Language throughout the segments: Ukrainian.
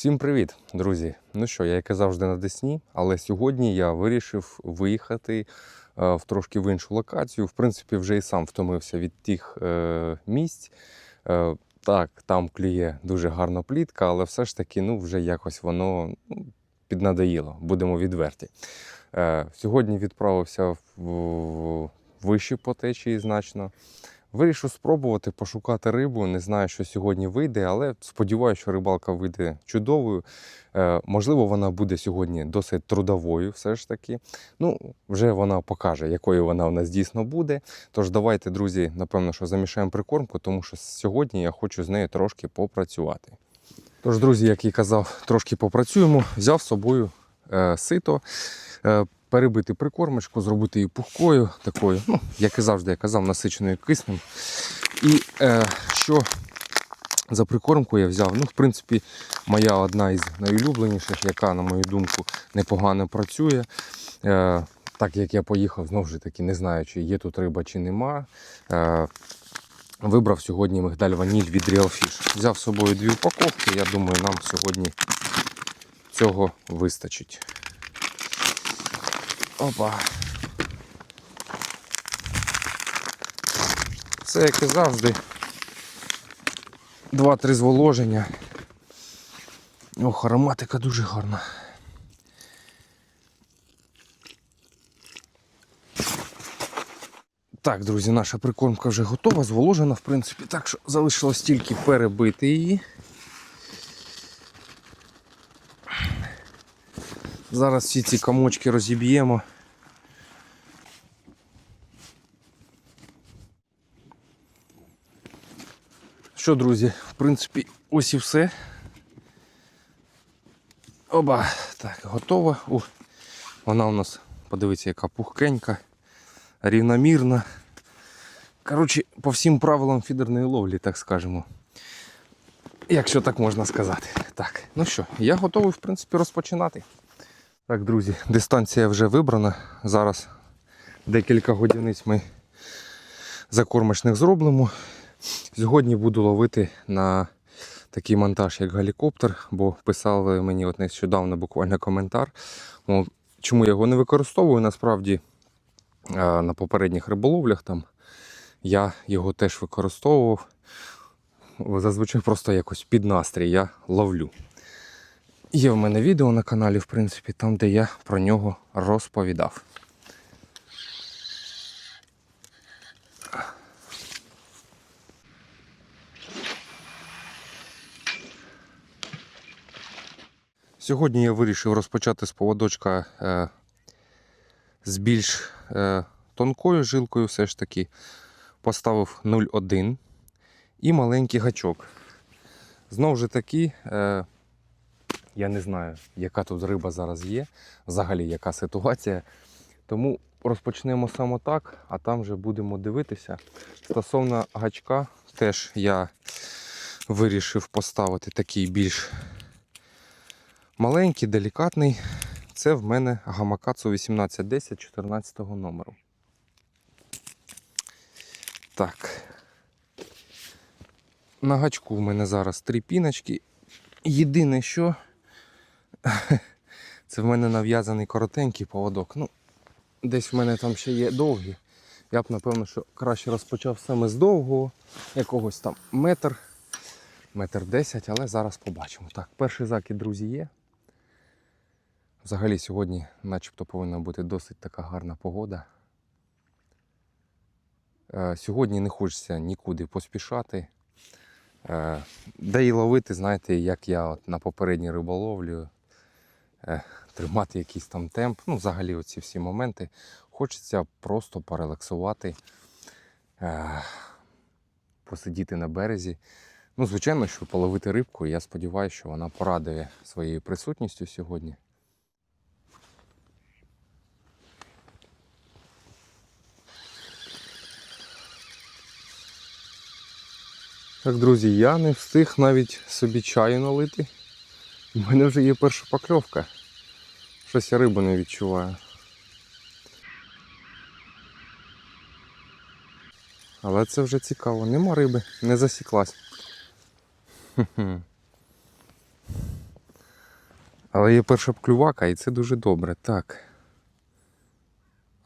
Всім привіт, друзі! Ну що, я як і завжди на Десні, але сьогодні я вирішив виїхати е, в трошки в іншу локацію. В принципі, вже і сам втомився від тих е, місць. Е, так, там клює дуже гарна плітка, але все ж таки, ну, вже якось воно ну, піднадоїло, будемо відверті. Е, сьогодні відправився в вищі по течії значно. Вирішив спробувати пошукати рибу. Не знаю, що сьогодні вийде, але сподіваюся, що рибалка вийде чудовою. Е, можливо, вона буде сьогодні досить трудовою, все ж таки. Ну, вже вона покаже, якою вона в нас дійсно буде. Тож давайте, друзі, напевно, що замішаємо прикормку, тому що сьогодні я хочу з нею трошки попрацювати. Тож, друзі, як і казав, трошки попрацюємо. Взяв з собою е, сито. Е, перебити прикормочку, зробити її пухкою, такою, ну, як і завжди я казав, насиченою киснем. І е, що за прикормку я взяв? Ну, в принципі, моя одна із найулюбленіших, яка, на мою думку, непогано працює. Е, так як я поїхав, знову ж таки, не знаю, чи є тут риба, чи нема. Е, Вибрав сьогодні мигдаль ваніль від Real Fish. Взяв з собою дві упаковки. Я думаю, нам сьогодні цього вистачить. Опа. Це, як і завжди, два-три зволоження. Ох, ароматика дуже гарна. Так, друзі, наша прикормка вже готова, зволожена, в принципі, так що залишилось тільки перебити її. Зараз всі ці комочки розіб'ємо. Що, друзі, в принципі, ось і все. Оба, так, готова. О, вона у нас, подивіться, яка пухкенька, рівномірна. Коротше, по всім правилам фідерної ловлі, так скажемо. Якщо так можна сказати. Так, ну що, я готовий, в принципі, розпочинати. Так, друзі, дистанція вже вибрана. Зараз декілька годиниць ми закормочних зробимо. Сьогодні буду ловити на такий монтаж, як гелікоптер, бо писали мені от нещодавно буквально коментар. Мов, чому я його не використовую, насправді на попередніх риболовлях там я його теж використовував. Зазвичай просто якось під настрій я ловлю. Є в мене відео на каналі, в принципі, там, де я про нього розповідав. Сьогодні я вирішив розпочати з поводочка е, з більш е, тонкою жилкою, все ж таки поставив 0,1 і маленький гачок. Знову ж таки, е, я не знаю, яка тут риба зараз є, взагалі яка ситуація. Тому розпочнемо саме так, а там вже будемо дивитися. Стосовно гачка, теж я вирішив поставити такий більш маленький, делікатний. Це в мене Гамакацу 1810 14 номеру. Так. На гачку в мене зараз три піночки. Єдине, що це в мене нав'язаний коротенький поводок. Ну, десь в мене там ще є довгі. Я б, напевно, що краще розпочав саме з довгого, якогось там метр, метр десять, але зараз побачимо. Так, перший закид, друзі, є. Взагалі сьогодні начебто повинна бути досить така гарна погода. Е, Сьогодні не хочеться нікуди поспішати. Е, Де і ловити, знаєте, як я от на попередній риболовлі, е, тримати якийсь там темп. Ну, взагалі оці всі моменти. Хочеться просто порелаксувати, е, посидіти на березі. Ну, звичайно, що половити рибку. Я сподіваюся, що вона порадує своєю присутністю сьогодні. Так, друзі, я не встиг навіть собі чаю налити. У мене вже є перша покльовка. Щось я рибу не відчуваю. Але це вже цікаво. Нема риби, не засіклась. Але є перша клювака, і це дуже добре. Так.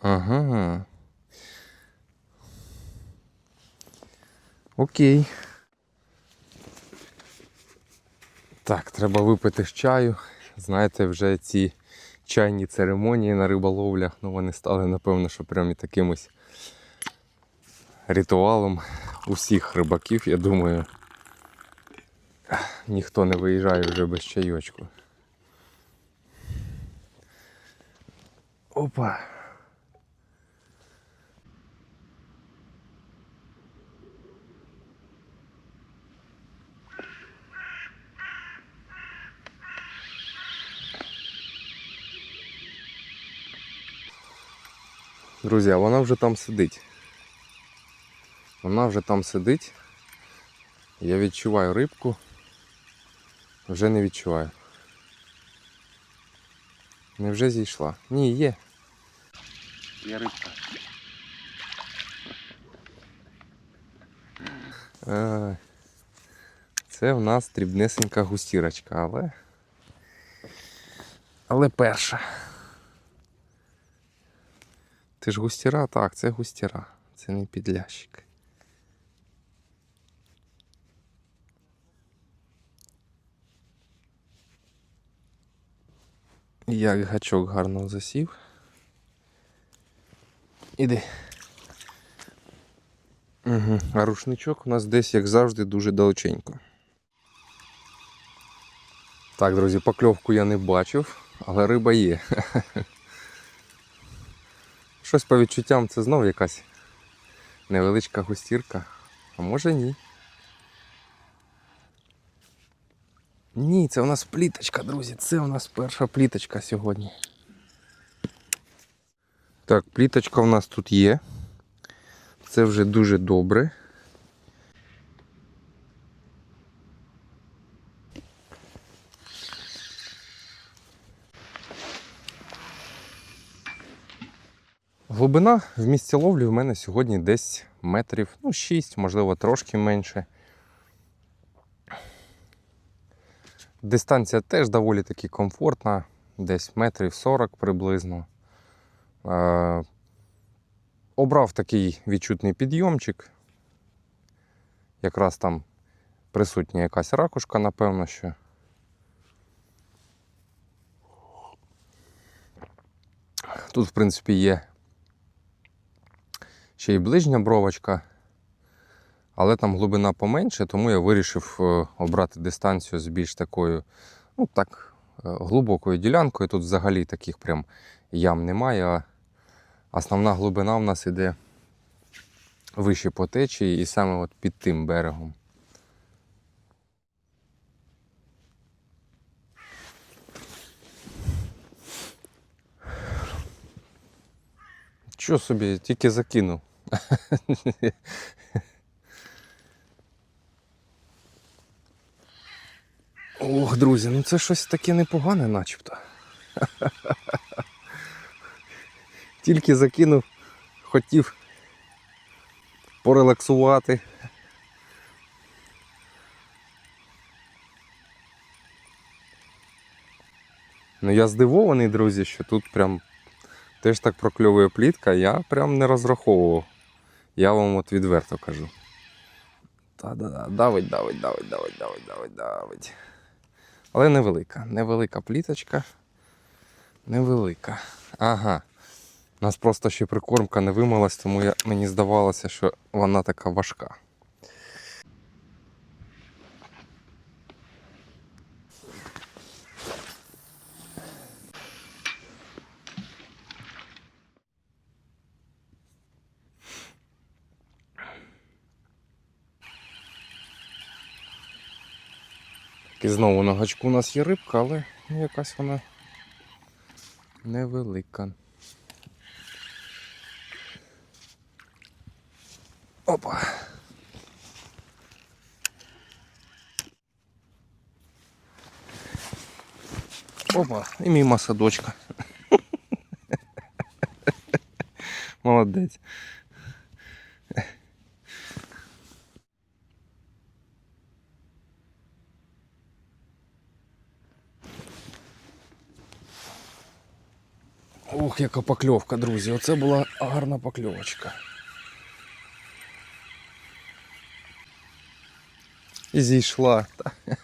Ага. Окей. Так, треба випити ж чаю. Знаєте, вже ці чайні церемонії на риболовлях, ну вони стали, напевно, що прям і таким ось ритуалом усіх рибаків, я думаю. Ніхто не виїжджає вже без чайочку. Опа. Друзі, а вона вже там сидить. Вона вже там сидить. Я відчуваю рибку. Вже не відчуваю. Невже зійшла? Ні, є. Є рибка. Це в нас дрібнесенька густірочка, але. Але перша. Ти ж густіра? Так, це густіра. Це не підлящик. Як гачок гарно засів. Іди. Угу. А рушничок у нас десь, як завжди, дуже далеченько. Так, друзі, покльовку я не бачив, але риба є. Щось по відчуттям це знов якась невеличка густірка. А може ні. Ні, це у нас пліточка, друзі. Це у нас перша пліточка сьогодні. Так, пліточка у нас тут є. Це вже дуже добре. Глибина в місці ловлі в мене сьогодні десь метрів ну, 6, можливо, трошки менше. Дистанція теж доволі таки комфортна, десь метрів 40 приблизно. Е, обрав такий відчутний підйомчик. Якраз там присутня якась ракушка, напевно, що. Тут, в принципі, є ще й ближня бровочка, але там глибина поменше, тому я вирішив е, обрати дистанцію з більш такою, ну так, е, глибокою ділянкою. Тут взагалі таких прям ям немає. а Основна глибина в нас іде вище по течії і саме от під тим берегом. Що собі, тільки закинув. Ох, друзі, ну це щось таке непогане начебто. Тільки закинув, хотів порелаксувати. Ну я здивований, друзі, що тут прям теж так прокльовує плітка, я прям не розраховував. Я вам от відверто кажу. Та-да-да, давить, давить, давить, давить, давить, давить, давить. Але невелика, невелика пліточка. Невелика. Ага. У нас просто ще прикормка не вимилась, тому я, мені здавалося, що вона така важка. І знову на гачку у нас є рибка, але якась вона невелика. Опа. Опа, і мій масадочка. Молодець. Ох, яка покльовка, друзі. Оце була гарна покльовочка. І зійшла. Та-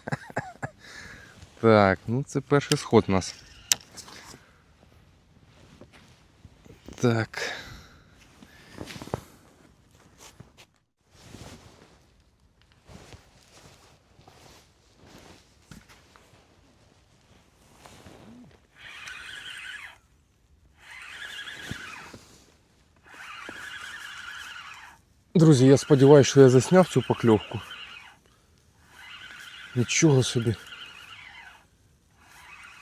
Так, ну це перший сход у нас. Так. Друзі, я сподіваюся, що я засняв цю покльовку. Нічого собі.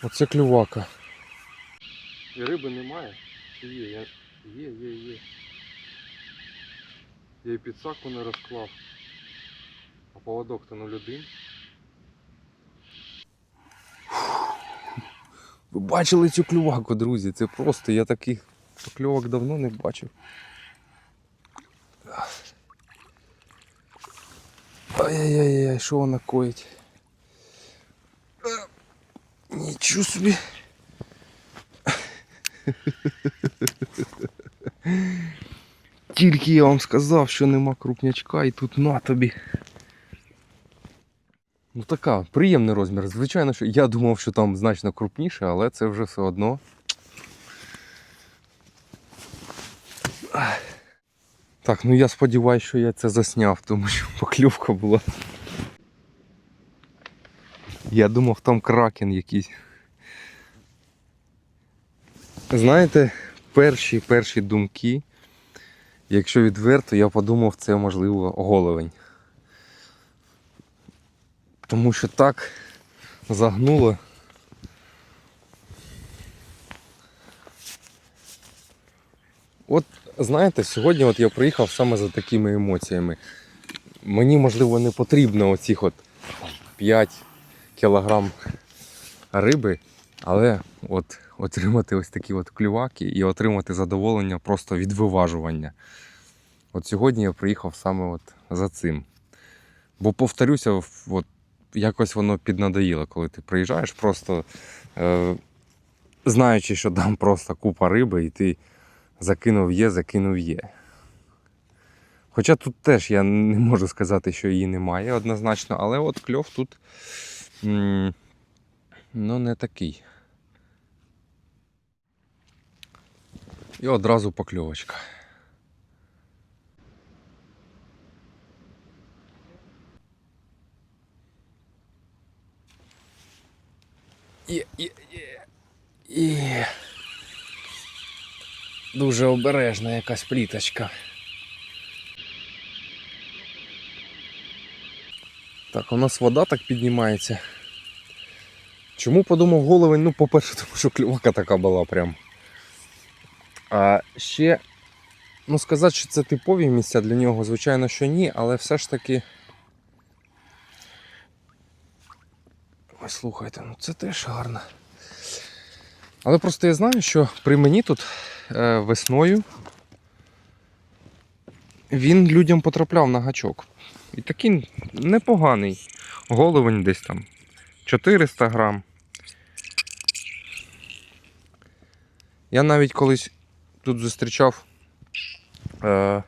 Оце клювака. І риби немає? Чи є? Я... Є, є, є. Я і підсаку не розклав. А поводок то 0,1. Ви бачили цю клюваку, друзі? Це просто я таких покльовок давно не бачив. Ай-яй-яй, що вона коїть? Нічого собі. Тільки я вам сказав, що нема крупнячка і тут на тобі. Ну така, приємний розмір. Звичайно, що я думав, що там значно крупніше, але це вже все одно. Так, ну я сподіваюся, що я це засняв, тому що покльовка була. Я думав, там кракен якийсь. Знаєте, перші перші думки, якщо відверто, я подумав, це можливо головень. Тому що так загнуло. От знаєте, сьогодні от я приїхав саме за такими емоціями. Мені, можливо, не потрібно оцих от 5 кілограм риби, але от отримати ось такі от клюваки і отримати задоволення просто від виважування. От сьогодні я приїхав саме от за цим. Бо повторюся, от якось воно піднадоїло, коли ти приїжджаєш, просто е, знаючи, що там просто купа риби, і ти закинув є, закинув є. Хоча тут теж я не можу сказати, що її немає однозначно, але от кльов тут ну, не такий. І одразу покльовочка. Є, є, є. Є. Дуже обережна якась пліточка. Так, у нас вода так піднімається. Чому подумав головень? Ну, по-перше, тому що клювака така була прям. А ще, ну сказати, що це типові місця для нього, звичайно, що ні, але все ж таки. Ой, слухайте, ну це теж гарно. Але просто я знаю, що при мені тут е, весною він людям потрапляв на гачок. І такий непоганий головень десь там 400 грам. Я навіть колись тут зустрічав е,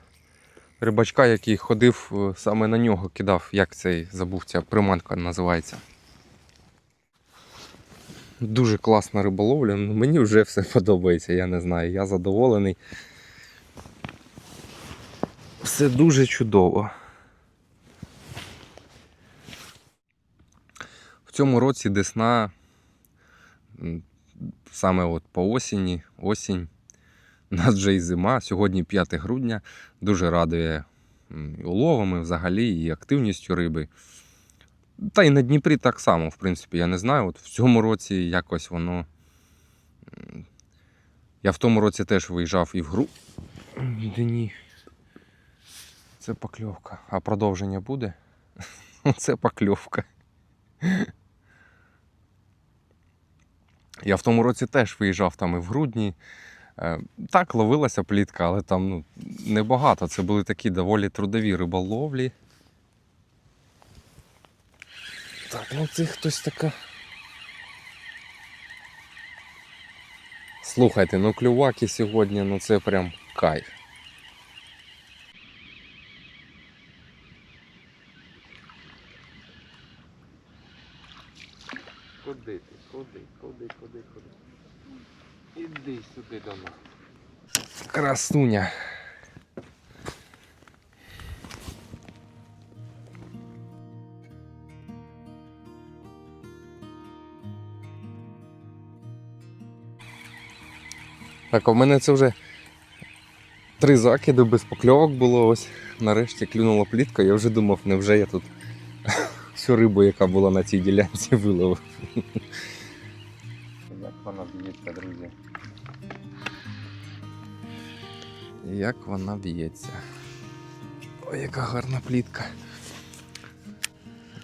рибачка, який ходив е, саме на нього, кидав, як цей забув, ця приманка називається. Дуже класна риболовля. ну, Мені вже все подобається, я не знаю. Я задоволений. Все дуже чудово. В цьому році десна саме от по осені, осінь. У нас вже і зима. Сьогодні 5 грудня. Дуже радує уловами взагалі, і активністю риби. Та й на Дніпрі так само, в принципі, я не знаю. От в цьому році якось воно. Я в тому році теж виїжджав і в гру. Ні. Це покльовка. А продовження буде? Це покльовка. Я в тому році теж виїжджав там і в грудні. Е, Так, ловилася плітка, але там ну, небагато. Це були такі доволі трудові риболовлі. Так, ну це хтось така. Слухайте, ну клюваки сьогодні, ну це прям кайф. Куди ти? Куди? Куди, куди, куди? Іди сюди до нас. Красуня. Так, а в мене це вже три закиди без покльовок було. Ось нарешті клюнула плітка. Я вже думав, невже я тут всю рибу, яка була на цій ділянці, виловив. Як вона б'ється, друзі? Як вона б'ється. Ой, яка гарна плітка.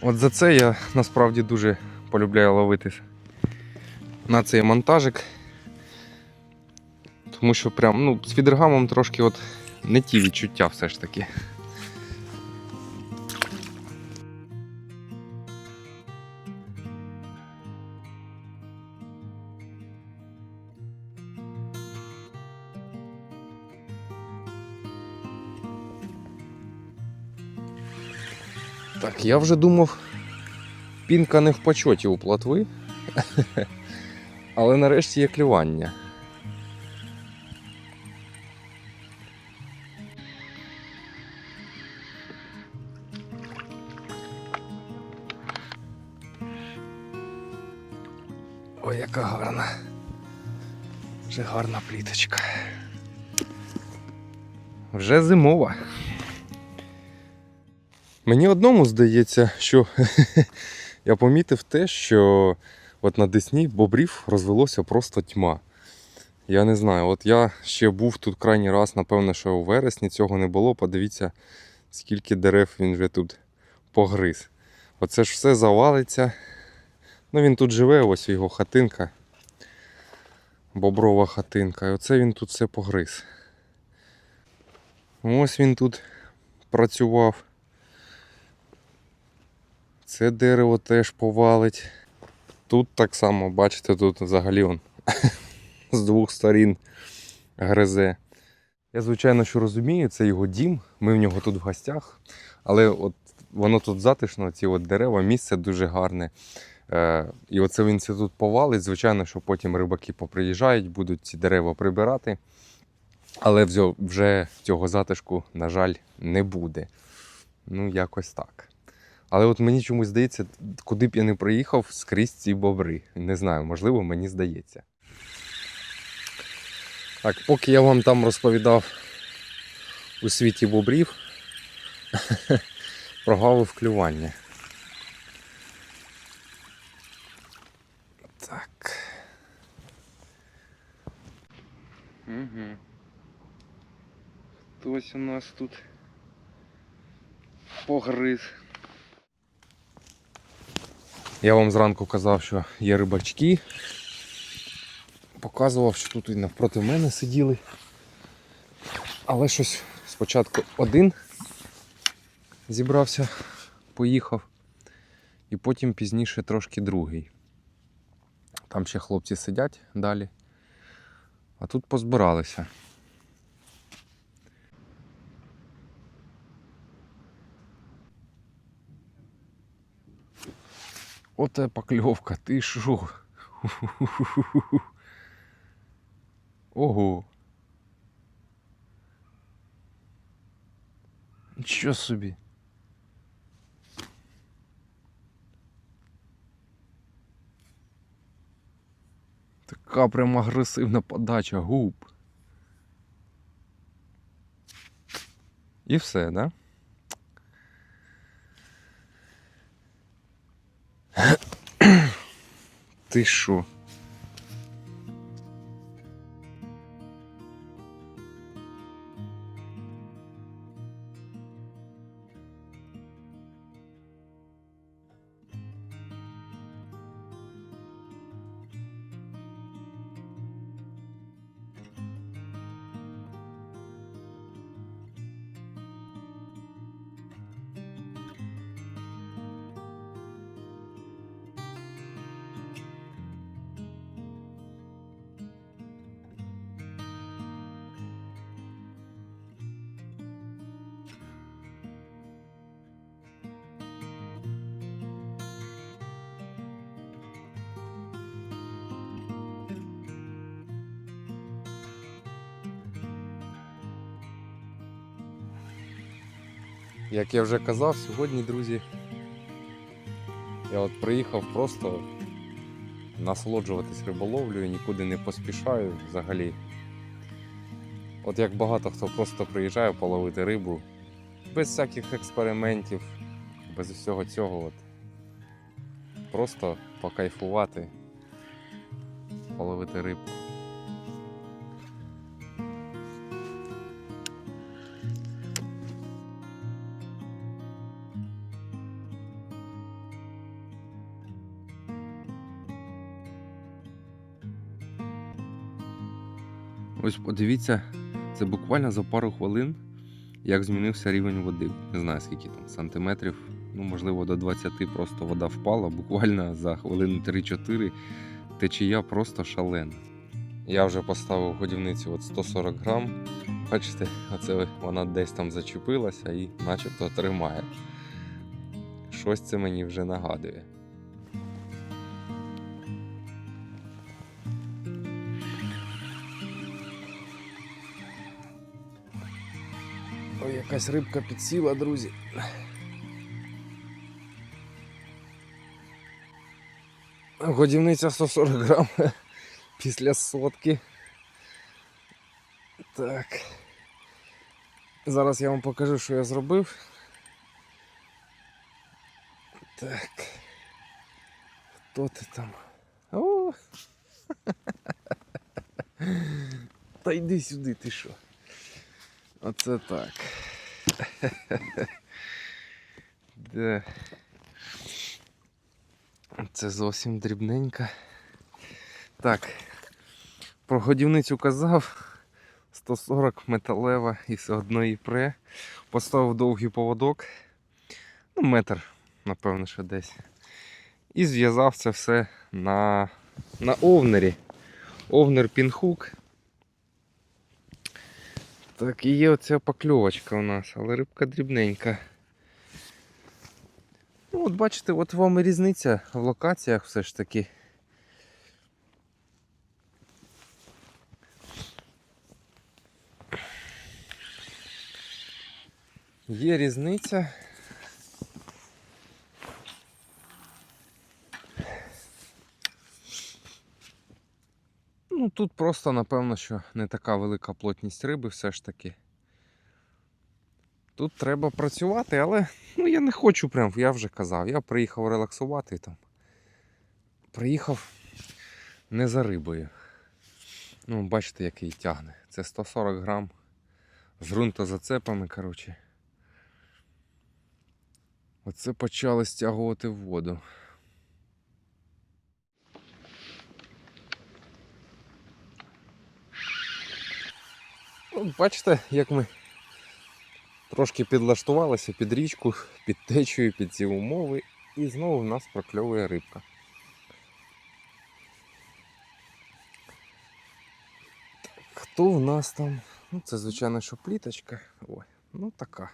От за це я насправді дуже полюбляю ловити на цей монтажик. Тому що прям, ну, з фідергамом трошки от не ті відчуття все ж таки. Так, я вже думав, пінка не в почоті у плотви. Але нарешті є клювання. Вже гарна пліточка. Вже зимова. Мені одному здається, що я помітив те, що от на Десні бобрів розвелося просто тьма. Я не знаю, от я ще був тут крайній раз, напевно, що у вересні цього не було. Подивіться, скільки дерев він вже тут погриз. Оце ж все завалиться. Ну він тут живе, ось його хатинка. Боброва хатинка. І оце він тут все погриз. Ось він тут працював. Це дерево теж повалить. Тут так само, бачите, тут взагалі он з двох сторін гризе. Я, звичайно, що розумію, це його дім, ми в нього тут в гостях, але от воно тут затишно, ці от дерева, місце дуже гарне. Е, і оце він це тут повалить. Звичайно, що потім рибаки поприїжджають, будуть ці дерева прибирати. Але вже цього затишку, на жаль, не буде. Ну, якось так. Але от мені чомусь здається, куди б я не приїхав, скрізь ці бобри. Не знаю, можливо, мені здається. Так, поки я вам там розповідав у світі бобрів, прогавив клювання. Так. Хтось у нас тут погриз. Я вам зранку казав, що є рибачки. Показував, що тут і навпроти мене сиділи. Але щось спочатку один зібрався, поїхав, і потім пізніше трошки другий. Там ще хлопці сидять далі. А тут позбиралися. Оте покльовка, ти шо? Ого. Нічого собі. Така прям агресивна подача губ. І все, да? Ти що? Як я вже казав, сьогодні, друзі, я от приїхав просто насолоджуватись риболовлею, нікуди не поспішаю взагалі. От як багато хто просто приїжджає половити рибу без всяких експериментів, без усього цього. От. Просто покайфувати, половити рибку. Ось подивіться, це буквально за пару хвилин, як змінився рівень води. Не знаю скільки там сантиметрів, ну можливо до 20 просто вода впала. Буквально за хвилин 3-4 течія просто шалена. Я вже поставив годівницю от 140 грам. Бачите, оце вона десь там зачепилася і начебто тримає. Щось це мені вже нагадує. Ой, якась рибка підсіла, друзі. Годівниця 140 грам після сотки. Так. Зараз я вам покажу, що я зробив. Так. Хто ти там? О! Та йди сюди, ти що? Оце так. Де? Це зовсім дрібненька. Так. Про годівницю казав. 140 металева і все одно її пре. Поставив довгий поводок. Ну, метр, напевно, що десь. І зв'язав це все на, на овнері. Овнер пінхук. Так, і є оця покльовочка у нас, але рибка дрібненька. Ну, от бачите, от вам і різниця в локаціях все ж таки. Є різниця. Ну, тут просто, напевно, що не така велика плотність риби все ж таки. Тут треба працювати, але ну, я не хочу прям, я вже казав. Я приїхав релаксувати там. Приїхав не за рибою. Ну, бачите, який тягне. Це 140 грам з ґрунтозацепами, коротше. Оце почали стягувати в воду. Ну, бачите, як ми трошки підлаштувалися під річку, під течію, під ці умови, і знову в нас прокльовує рибка. Хто в нас там? Ну, це, звичайно, що пліточка. Ой, ну така.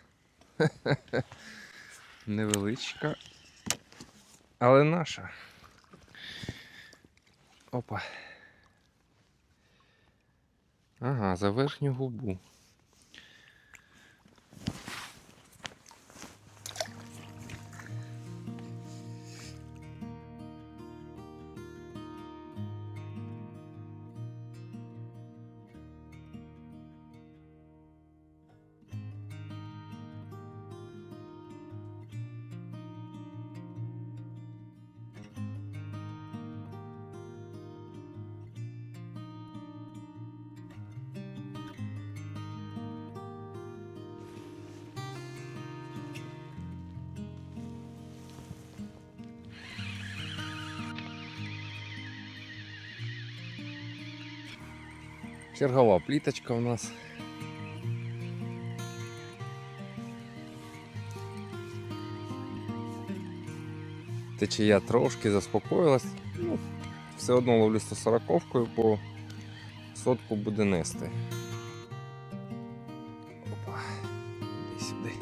Невеличка. Але наша. Опа. Ага, за верхню губу. Чергова пліточка у нас. Течія трошки заспокоїлась. Ну, все одно ловлю 140-кою, бо сотку буде нести. Опа, іди сюди.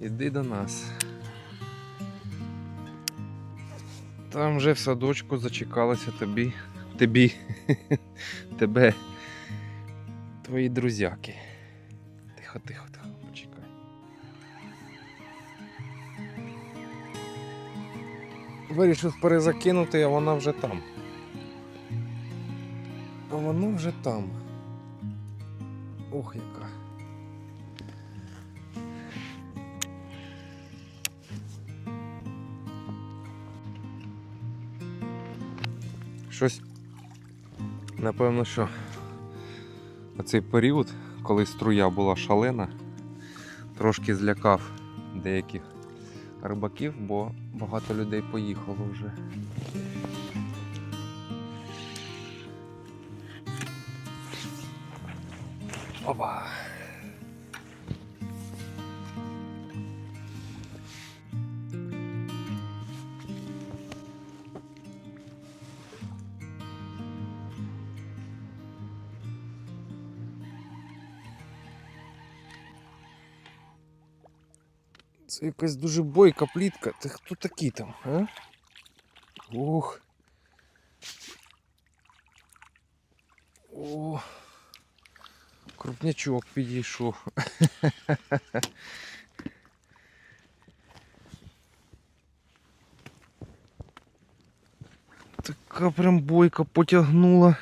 Іди до нас. Там вже в садочку зачекалися тобі тобі, тебе, твої друзяки. Тихо, тихо, тихо, почекай. Вирішив перезакинути, а вона вже там. А воно вже там. Ох, яка. Щось напевно, що оцей період, коли струя була шалена, трошки злякав деяких рибаків, бо багато людей поїхало вже. Опа. Це якась дуже бойка плітка. Ти хто такий там, а? Ох. О. Крупнячок підійшов. Така прям бойка потягнула.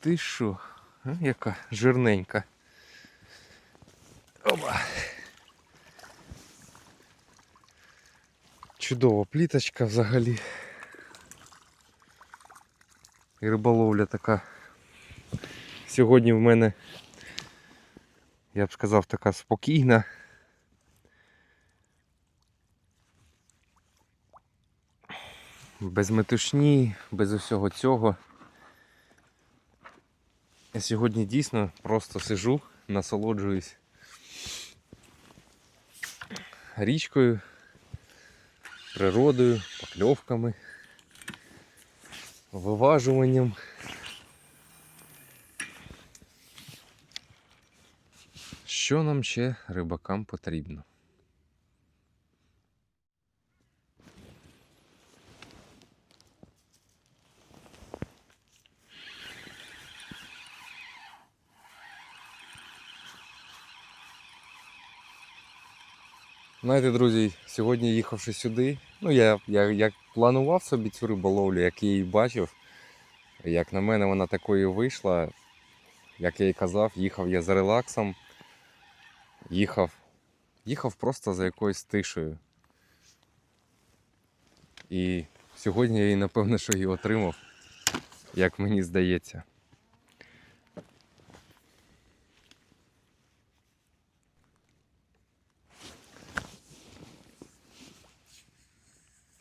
Ти що? Яка жирненька. Опа. Чудова пліточка взагалі. І риболовля така. Сьогодні в мене, я б сказав, така спокійна. Без метушні, без усього цього. Сьогодні дійсно просто сижу, насолоджуюсь річкою, природою, покльовками, виважуванням. Що нам ще рибакам потрібно? Знаєте, друзі, сьогодні їхавши сюди, ну я, я як планував собі цю риболовлю, як її бачив. Як на мене, вона такою вийшла. Як я і казав, їхав я за релаксом. Їхав, їхав просто за якоюсь тишею. І сьогодні я її, напевно, що її отримав, як мені здається.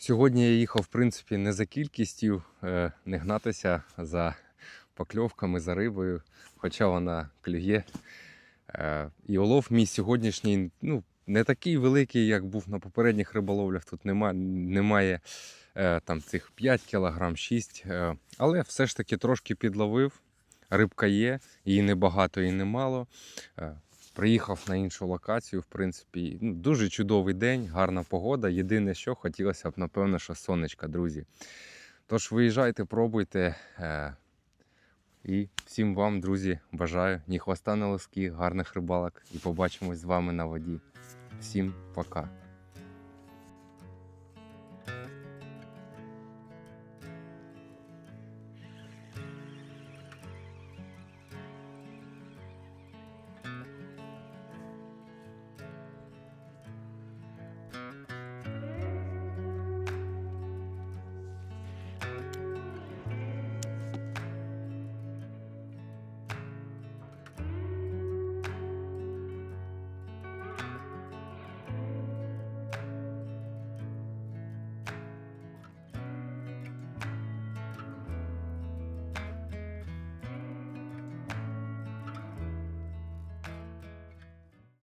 Сьогодні я їхав, в принципі, не за кількістю, е, не гнатися за покльовками, за рибою, хоча вона клює. Е, І олов мій сьогоднішній ну, не такий великий, як був на попередніх риболовлях. Тут нема, немає е, там цих 5 кг, 6 е, Але все ж таки трошки підловив. Рибка є, її небагато і немало. Приїхав на іншу локацію, в принципі, ну, дуже чудовий день, гарна погода. Єдине, що хотілося б, напевно, що сонечка, друзі. Тож виїжджайте, пробуйте. Е, і всім вам, друзі, бажаю ні хвоста на лоски, гарних рибалок і побачимось з вами на воді. Всім пока.